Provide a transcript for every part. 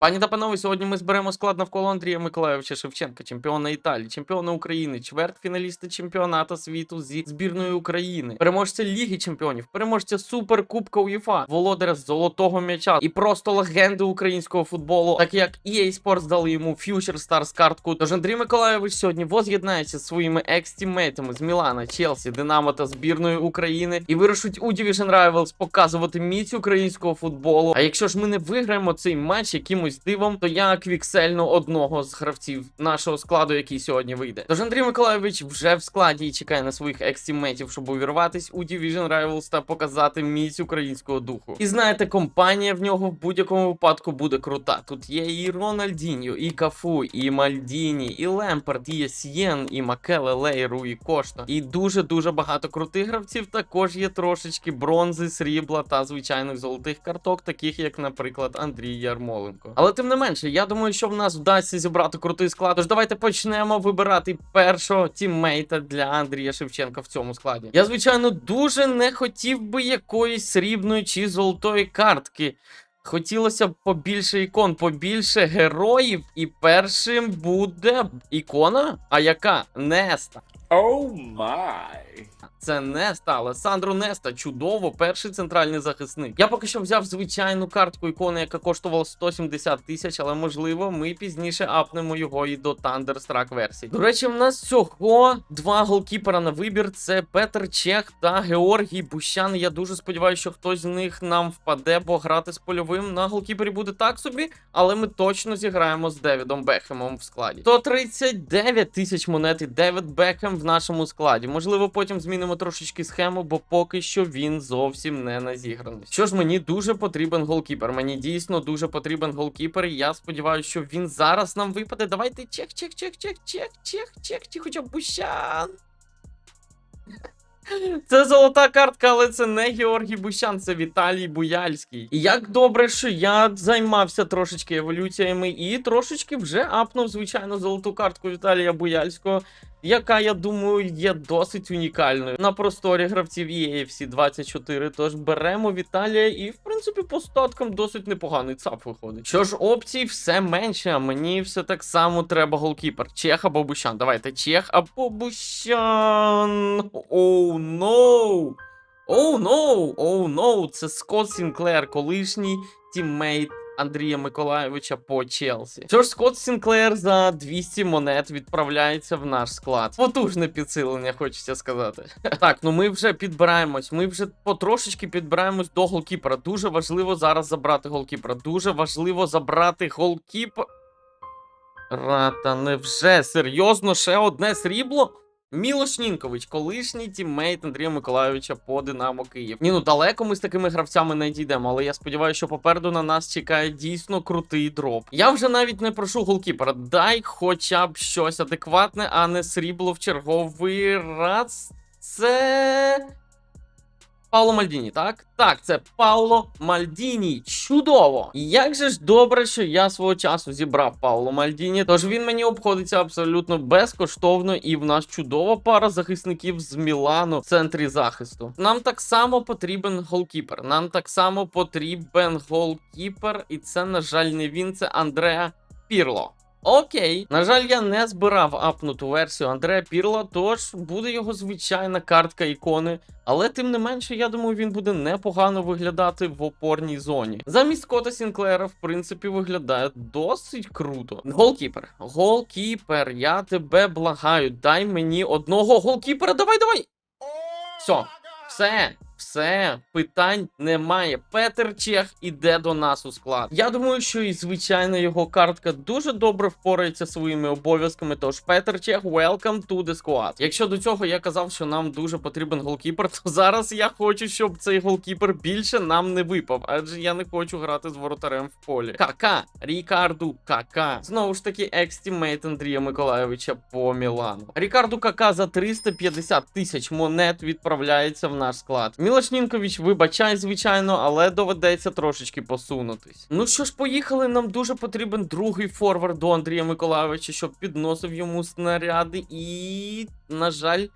Пані та панове, сьогодні ми зберемо склад навколо Андрія Миколайовича Шевченка, чемпіона Італії, чемпіона України, чвертьфіналіста чемпіонату світу зі збірної України, переможця Ліги Чемпіонів, переможця Суперкубка УЄФА, володаря золотого м'яча і просто легенди українського футболу, так як EA Sports дали йому Future Stars картку. Тож Андрій Миколайович сьогодні воз'єднається зі своїми екс-тіммейтами з Мілана, Челсі, Динамо та збірної України і вирушить у Division Rivals показувати міць українського футболу. А якщо ж ми не виграємо цей матч якимось дивом, то я квіксельну одного з гравців нашого складу, який сьогодні вийде. Тож Андрій Миколайович вже в складі і чекає на своїх екс-тіммейтів, щоб увірватись у Division Rivals та показати міць українського духу. І знаєте, компанія в нього в будь-якому випадку буде крута. Тут є і Рональдіньо, і Кафу, і Мальдіні, і Лемперд, і Сієн, і Макеле, Лейру, і Кошта. І дуже дуже багато крутих гравців. Також є трошечки бронзи, срібла та звичайних золотих карток, таких як, наприклад, Андрій Ярмоленко. Але тим не менше, я думаю, що в нас вдасться зібрати крутий склад. Тож давайте почнемо вибирати першого тіммейта для Андрія Шевченка в цьому складі. Я, звичайно, дуже не хотів би якоїсь срібної чи золотої картки. Хотілося б побільше ікон, побільше героїв, і першим буде ікона. А яка? Неста. Oh Це Неста, Алесандро Неста, чудово, перший центральний захисник. Я поки що взяв звичайну картку ікони, яка коштувала 170 тисяч, але можливо, ми пізніше апнемо його і до Thunderstruck версії. До речі, в нас всього два голкіпера на вибір: це Петр Чех та Георгій Бущан. Я дуже сподіваюся, що хтось з них нам впаде, бо грати з польовим на голкіпері буде так собі, але ми точно зіграємо з Девідом Бекхемом в складі. 139 тисяч монет і Девід Бекхем в нашому складі. Можливо, потім змінимо трошечки схему, бо поки що він зовсім не на зіграність. Що ж, мені дуже потрібен голкіпер. Мені дійсно дуже потрібен голкіпер. Я сподіваюся, що він зараз нам випаде. Давайте чек, чек, чек, чек, чек, чек, чек, чи хоча б Бущан. Це золота картка, але це не Георгій Бущан, це Віталій Буяльський. І як добре, що я займався трошечки еволюціями і трошечки вже апнув, звичайно, золоту картку Віталія Буяльського, яка, я думаю, є досить унікальною на просторі гравців EAFC 24. Тож беремо Віталія, і в принципі по статкам досить непоганий ЦАП виходить. Що ж, опцій все менше, а мені все так само треба голкіпер. Чех або Бущан. Давайте Чех або Бущан. Оу, ноу. Оу, ноу, оу, ноу. Це Скотт Сінклер, колишній тіммейт Андрія Миколайовича по Челсі. Що ж, Скотт Сінклер за 200 монет відправляється в наш склад. Потужне підсилення, хочеться сказати. Так, ну ми вже підбираємось. Ми вже потрошечки підбираємось до голкіпера. Дуже важливо зараз забрати голкіпера. Дуже важливо забрати голкіпера. Рата, невже серйозно ще одне срібло? Мілош Нінкович, колишній тіммейт Андрія Миколайовича по Динамо Київ. Ні, ну далеко ми з такими гравцями не дійдемо, але я сподіваюся, що попереду на нас чекає дійсно крутий дроп. Я вже навіть не прошу голкіпера. Дай хоча б щось адекватне, а не срібло в черговий раз. Це. Пауло Мальдіні, так? Так, це Пауло Мальдіні. Чудово! Як же ж добре, що я свого часу зібрав Пауло Мальдіні, тож він мені обходиться абсолютно безкоштовно, і в нас чудова пара захисників з Мілану в центрі захисту. Нам так само потрібен голкіпер. Нам так само потрібен голкіпер, і це, на жаль, не він, це Андреа Пірло. Окей, на жаль, я не збирав апнуту версію Андрея Пірла, тож буде його звичайна картка ікони. Але тим не менше, я думаю, він буде непогано виглядати в опорній зоні. Замість Кота Сінклера, в принципі, виглядає досить круто. Голкіпер, голкіпер, я тебе благаю, дай мені одного голкіпера. Давай, давай! Все, все, все, питань немає. Петер Чех іде до нас у склад. Я думаю, що і звичайно його картка дуже добре впорається своїми обов'язками. Тож Петер Чех, welcome to the squad. Якщо до цього я казав, що нам дуже потрібен голкіпер, то зараз я хочу, щоб цей голкіпер більше нам не випав, адже я не хочу грати з воротарем в полі. Кака, Рікарду Кака. Знову ж таки, екс-тіммейт Андрія Миколайовича по Мілану. Рікарду Кака за 350 тисяч монет відправляється в наш склад. Мілош Нінкович, вибачай, звичайно, але доведеться трошечки посунутись. Ну що ж, поїхали. Нам дуже потрібен другий форвард до Андрія Миколайовича, щоб підносив йому снаряди. І, на жаль,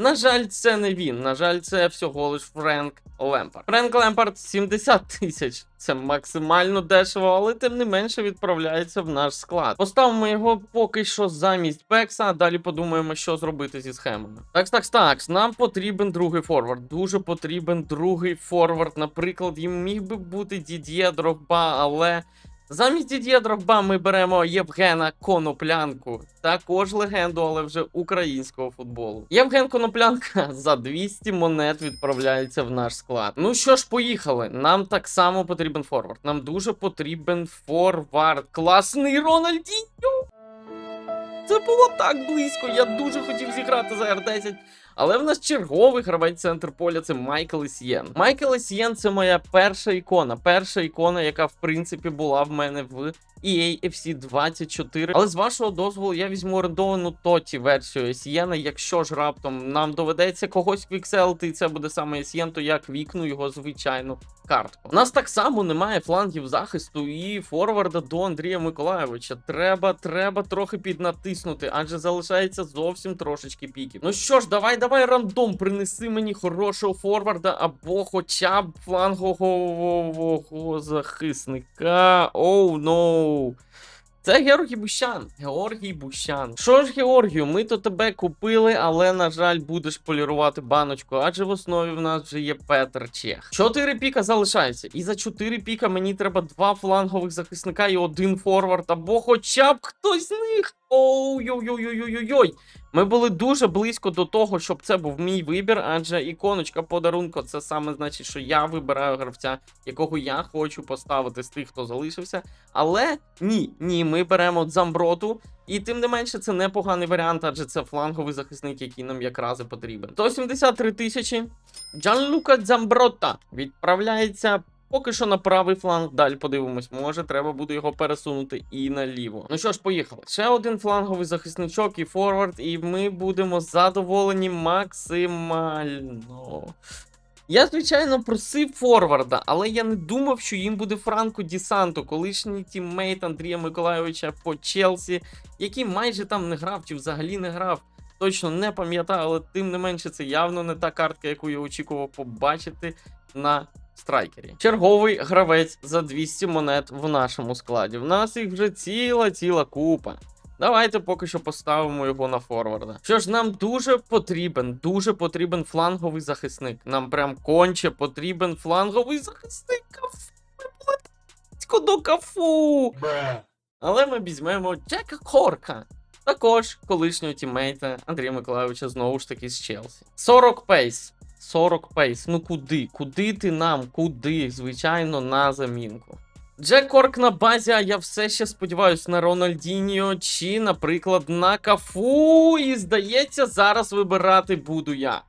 На жаль, це не він. На жаль, це всього лиш Френк Лемпард. Френк Лемпард 70 тисяч. Це максимально дешево, але тим не менше відправляється в наш склад. Поставимо його поки що замість Бекса, а далі подумаємо, що зробити зі схемами. Так, так, так. Нам потрібен другий форвард. Дуже потрібен другий форвард. Наприклад, їм міг би бути Дід'є Дрогба, але. Замість Дід'є ми беремо Євгена Коноплянку, також легенду, але вже українського футболу. Євген Коноплянка за 200 монет відправляється в наш склад. Ну що ж, поїхали. Нам так само потрібен форвард. Нам дуже потрібен форвард. Класний Рональдіньо! Це було так близько. Я дуже хотів зіграти за R10. Але в нас черговий гравець центр поля це Майкл Есьєн. Майкл Есьєн це моя перша ікона. Перша ікона, яка в принципі була в мене в EA FC 24. Але з вашого дозволу я візьму орендовану тоті версію Есьєна. Якщо ж раптом нам доведеться когось квікселити, і це буде саме Есьєн, то я квікну його звичайну картку. У нас так само немає флангів захисту і форварда до Андрія Миколайовича. Треба, треба трохи піднатиснути, адже залишається зовсім трошечки піків. Ну що ж, давай, давай рандом, принеси мені хорошого форварда або хоча б флангового захисника. Оу, oh, ноу. Це Георгій Бущан. Георгій Бущан. Що ж, Георгію, ми то тебе купили, але, на жаль, будеш полірувати баночку, адже в основі в нас вже є Петр Чех. Чотири піка залишається. І за чотири піка мені треба два флангових захисника і один форвард, або хоча б хтось з них. Оу-йой-йой-йой-йой-йой. Ми були дуже близько до того, щоб це був мій вибір, адже іконочка подарунку це саме значить, що я вибираю гравця, якого я хочу поставити з тих, хто залишився. Але ні, ні, ми беремо Дзамброту, і тим не менше це непоганий варіант, адже це фланговий захисник, який нам якраз і потрібен. 173 тисячі. Джанлука Дзамброта відправляється. Поки що на правий фланг, далі подивимось, може треба буде його пересунути і наліво. Ну що ж, поїхали. Ще один фланговий захисничок і форвард, і ми будемо задоволені максимально. Я, звичайно, просив форварда, але я не думав, що їм буде Франко Дісанто, колишній тіммейт Андрія Миколайовича по Челсі, який майже там не грав чи взагалі не грав. Точно не пам'ятаю, але тим не менше це явно не та картка, яку я очікував побачити на страйкері. Черговий гравець за 200 монет в нашому складі. В нас їх вже ціла ціла купа. Давайте поки що поставимо його на форварда. Що ж, нам дуже потрібен, дуже потрібен фланговий захисник. Нам прям конче потрібен фланговий захисник. Кафу. До кафу. Але ми візьмемо Джека Корка. Також колишнього тіммейта Андрія Миколайовича знову ж таки з Челсі. 40 пейс. 40 пейс. Ну куди? Куди ти нам? Куди? Звичайно, на замінку. Джек Корк на базі, а я все ще сподіваюся на Рональдіньо чи, наприклад, на Кафу. І здається, зараз вибирати буду я.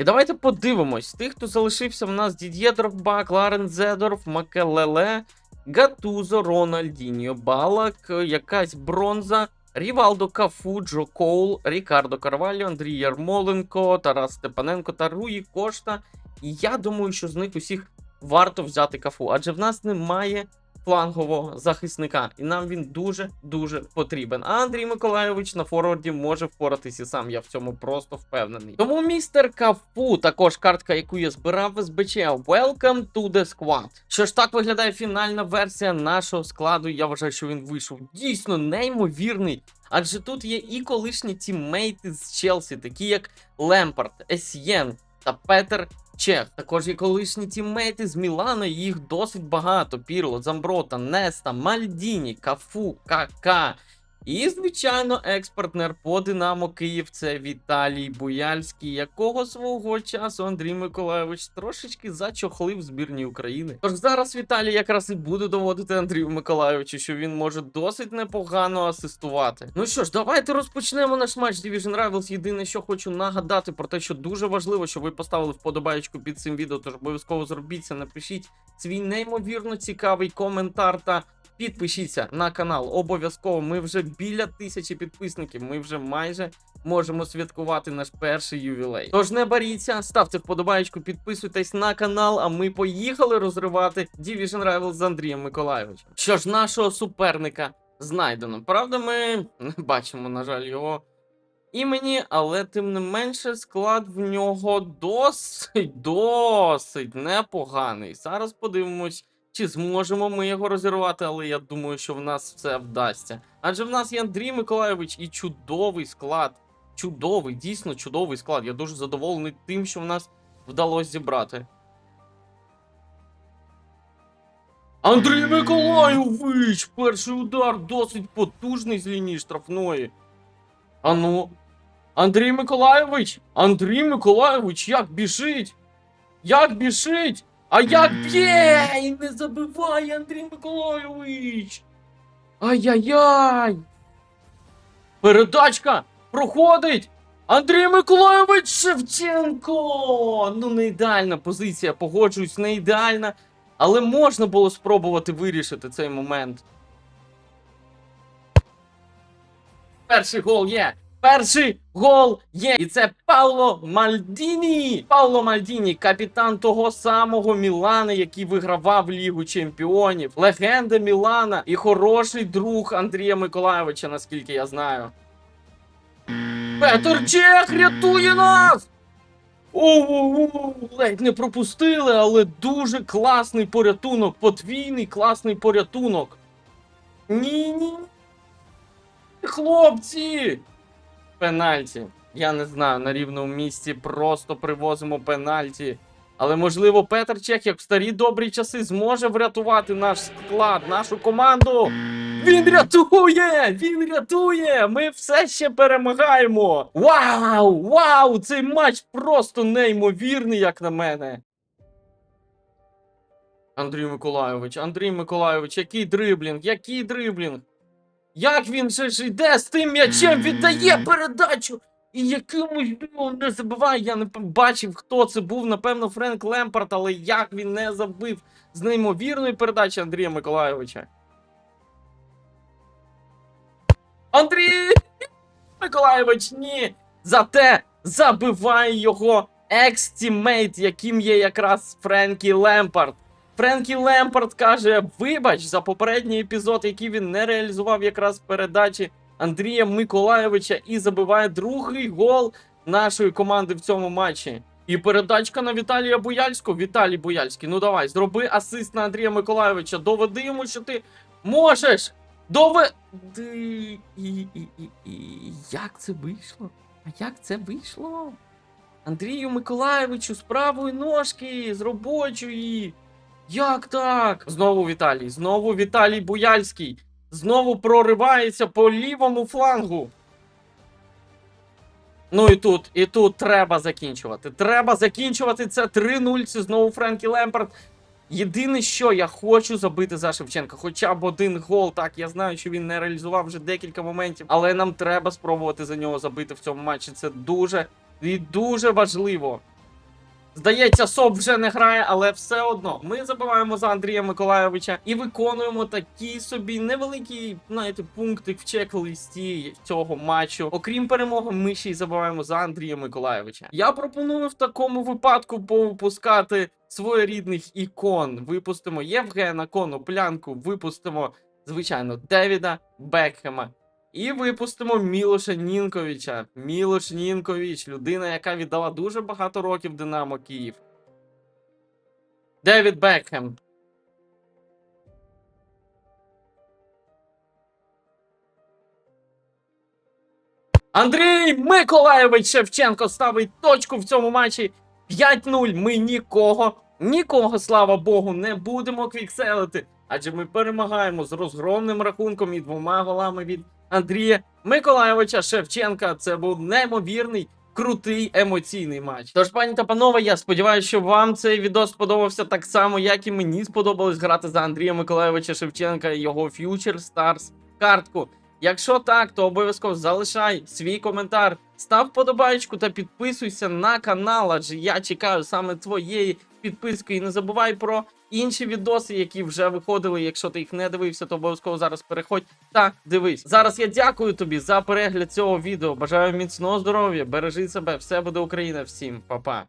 І давайте подивимось. Тих, хто залишився в нас Дід'є Дрогба, Кларен Зедорф, Макелеле, Гатузо, Рональдіньо, Балак, якась бронза. Рівалдо Кафу, Джо Коул, Рікардо Карвальо, Андрій Ярмоленко, Тарас Степаненко та Руї Кошта. І я думаю, що з них усіх варто взяти кафу, адже в нас немає флангового захисника, і нам він дуже дуже потрібен. А Андрій Миколайович на форварді може впоратися сам. Я в цьому просто впевнений. Тому містер Кафу, також картка, яку я збирав в СБЧ. Welcome to the squad. Що ж так виглядає фінальна версія нашого складу. Я вважаю, що він вийшов дійсно неймовірний. Адже тут є і колишні тіммейти з Челсі, такі як Лемпард, Есьєн та Петер Чех. Також є колишні тіммейти з Мілана, їх досить багато. Пірло, Замброта, Неста, Мальдіні, Кафу, Кака. І, звичайно, експортнер по Динамо Київ це Віталій Буяльський, якого свого часу Андрій Миколайович трошечки зачохлив збірні України. Тож зараз Віталій якраз і буде доводити Андрію Миколайовичу, що він може досить непогано асистувати. Ну що ж, давайте розпочнемо наш матч Division Rivals. Єдине, що хочу нагадати про те, що дуже важливо, щоб ви поставили вподобаєчку під цим відео. Тож обов'язково зробіть це, напишіть свій неймовірно цікавий коментар та Підпишіться на канал. Обов'язково. Ми вже біля тисячі підписників. Ми вже майже можемо святкувати наш перший ювілей. Тож не боріться, ставте вподобаєчку, підписуйтесь на канал. А ми поїхали розривати Division Rivals з Андрієм Миколайовичем. Що ж, нашого суперника знайдено. Правда, ми не бачимо, на жаль, його. імені, але тим не менше склад в нього досить, досить непоганий. Зараз подивимось, чи зможемо ми його розірвати, але я думаю, що в нас все вдасться. Адже в нас є Андрій Миколайович і чудовий склад. Чудовий, дійсно чудовий склад. Я дуже задоволений тим, що в нас вдалося зібрати. Андрій Миколайович! Перший удар досить потужний з лінії штрафної. Ану. Андрій Миколайович! Андрій Миколайович, як біжить? Як біжить? А як б'є? Не забиває Андрій Миколайович! Ай-яй-яй! Передачка! Проходить! Андрій Миколайович Шевченко! Ну, не ідеальна позиція, погоджуюсь, не ідеальна. Але можна було спробувати вирішити цей момент. Перший гол є! Перший гол є! І це Пауло Мальдіні! Пауло Мальдіні, капітан того самого Мілана, який вигравав Лігу Чемпіонів, легенда Мілана і хороший друг Андрія Миколайовича, наскільки я знаю. Петр Чех рятує нас! Оу, ледь не пропустили, але дуже класний порятунок. Подвійний класний порятунок. Ні, ні. Хлопці! Пенальті. Я не знаю, на рівному місці просто привозимо пенальті. Але можливо, Петр Чех, як в старі добрі часи, зможе врятувати наш склад, нашу команду. Він рятує! Він рятує! Ми все ще перемагаємо! Вау! Вау! Цей матч просто неймовірний, як на мене. Андрій Миколайович, Андрій Миколайович, який дриблінг, який дриблінг? Як він же ж йде з тим м'ячем, віддає передачу! І якимось дивом не забиває. Я не бачив, хто це був. Напевно, Френк Лемпард, але як він не забив з неймовірної передачі Андрія Миколайовича. Андрій Миколайович, ні. Зате забиває його екс-тіммейт, яким є якраз Френкі Лемпард. Френкі Лемпард каже: вибач за попередній епізод, який він не реалізував якраз в передачі Андрія Миколайовича, і забиває другий гол нашої команди в цьому матчі. І передачка на Віталія Буяльського. Віталій Буяльський, ну давай, зроби асист на Андрія Миколайовича. Доведи йому, що ти можеш. Доведи. І, і, і, і як це вийшло? А як це вийшло? Андрію Миколайовичу з правої ножки, з робочої. Як так? Знову Віталій, знову Віталій Буяльський. Знову проривається по лівому флангу. Ну і тут, і тут треба закінчувати. Треба закінчувати. Це 3-0. Це знову Френкі Лемпард. Єдине, що я хочу забити за Шевченка, хоча б один гол. Так, я знаю, що він не реалізував вже декілька моментів, але нам треба спробувати за нього забити в цьому матчі. Це дуже і дуже важливо. Здається, СОП вже не грає, але все одно ми забиваємо за Андрія Миколайовича і виконуємо такі собі невеликі, знаєте, пункти в чек-листі цього матчу. Окрім перемоги, ми ще й забиваємо за Андрія Миколайовича. Я пропоную в такому випадку повипускати своєрідних ікон. Випустимо Євгена Коноплянку, випустимо, звичайно, Девіда Бекхема. І випустимо Мілоша Нінковича. Мілош Нінкович, людина, яка віддала дуже багато років Динамо Київ. Девід Бекхем. Андрій Миколайович Шевченко ставить точку в цьому матчі. 5-0. Ми нікого, нікого, слава Богу, не будемо квікселити. Адже ми перемагаємо з розгромним рахунком і двома голами від Андрія Миколайовича Шевченка. Це був неймовірний, крутий емоційний матч. Тож, пані та панове, я сподіваюся, що вам цей відео сподобався так само, як і мені сподобалось грати за Андрія Миколайовича Шевченка і його Future Stars картку. Якщо так, то обов'язково залишай свій коментар, став подобаєчку та підписуйся на канал, адже я чекаю саме твоєї підписки. І не забувай про інші відоси, які вже виходили. Якщо ти їх не дивився, то обов'язково зараз переходь та дивись. Зараз я дякую тобі за перегляд цього відео. Бажаю міцного здоров'я, бережи себе, все буде Україна. Всім па-па.